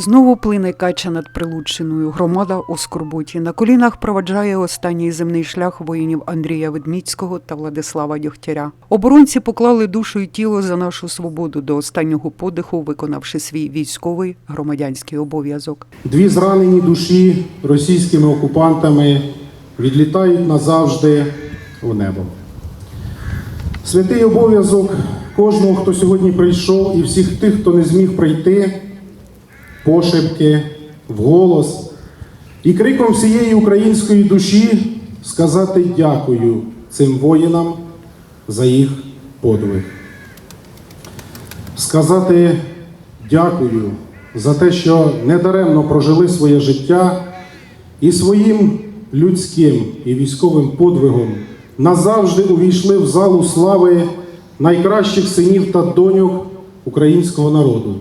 Знову плине кача над Прилуччиною. Громада у скорботі. На колінах проваджає останній земний шлях воїнів Андрія Ведміцького та Владислава Дьогтяря. Оборонці поклали душу і тіло за нашу свободу до останнього подиху, виконавши свій військовий громадянський обов'язок. Дві зранені душі російськими окупантами відлітають назавжди у небо. Святий обов'язок кожного, хто сьогодні прийшов, і всіх тих, хто не зміг прийти, пошепки, вголос і криком всієї української душі сказати дякую цим воїнам за їх подвиг. Сказати дякую за те, що недаремно прожили своє життя і своїм людським і військовим подвигом назавжди увійшли в залу слави найкращих синів та доньок українського народу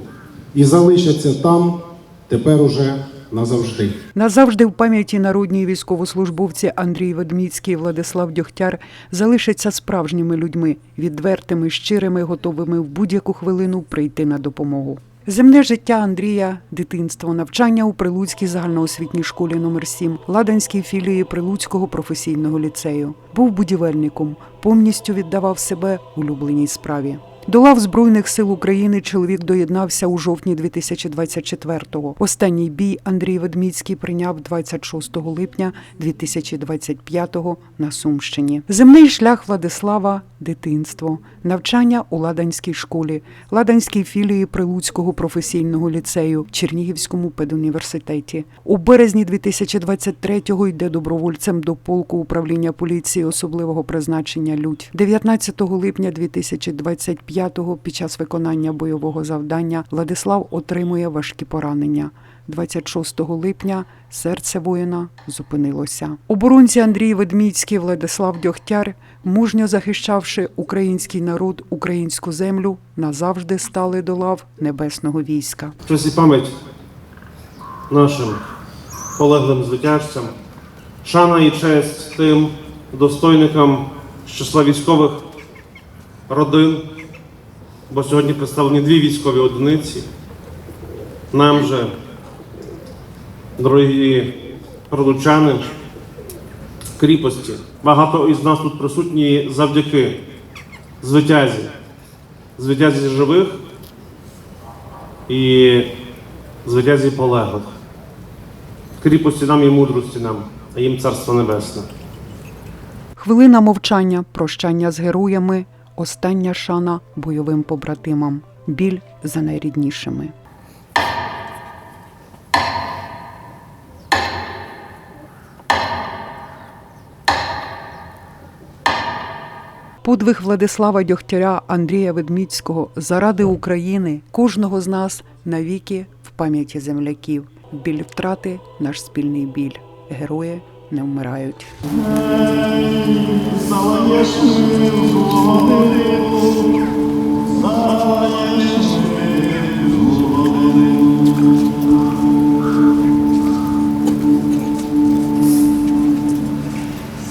і залишаться там тепер уже назавжди. Назавжди в пам'яті народні військовослужбовці Андрій Ведміцький і Владислав Дьогтяр залишаться справжніми людьми, відвертими, щирими, готовими в будь-яку хвилину прийти на допомогу. Земне життя Андрія, дитинство, навчання у Прилуцькій загальноосвітній школі номер 7 Ладанській філії Прилуцького професійного ліцею. Був будівельником, повністю віддавав себе улюбленій справі. До лав Збройних сил України чоловік доєднався у жовтні 2024-го. Останній бій Андрій Ведміцький прийняв 26 липня 2025-го на Сумщині. Земний шлях Владислава дитинство, навчання у Ладанській школі, Ладанській філії Прилуцького професійного ліцею, Чернігівському педуніверситеті. У березні 2023-го йде добровольцем до полку управління поліції особливого призначення Людь. 19 липня 2025-го під час виконання бойового завдання Владислав отримує важкі поранення. 26 липня серце воїна зупинилося. Оборонці Андрій Ведміцький, Владислав Дьогтяр, мужньо захищавши український народ, українську землю, назавжди стали до лав небесного війська. Честь і пам'ять нашим полеглим звитяжцям, шана і честь тим достойникам з числа військових родин, бо сьогодні представлені дві військові одиниці. Нам же, дорогі прилучани, кріпості. Багато із нас тут присутні завдяки звитязі, звитязі живих і звитязі полеглих. Кріпості нам і мудрості нам, а їм царство небесне. Хвилина мовчання, прощання з героями, остання шана бойовим побратимам, біль за найріднішими. Подвиг Владислава Дьогтяря Андрія Ведміцького заради України, кожного з нас навіки в пам'яті земляків. Біль втрати наш спільний біль. Герої не вмирають. Deus.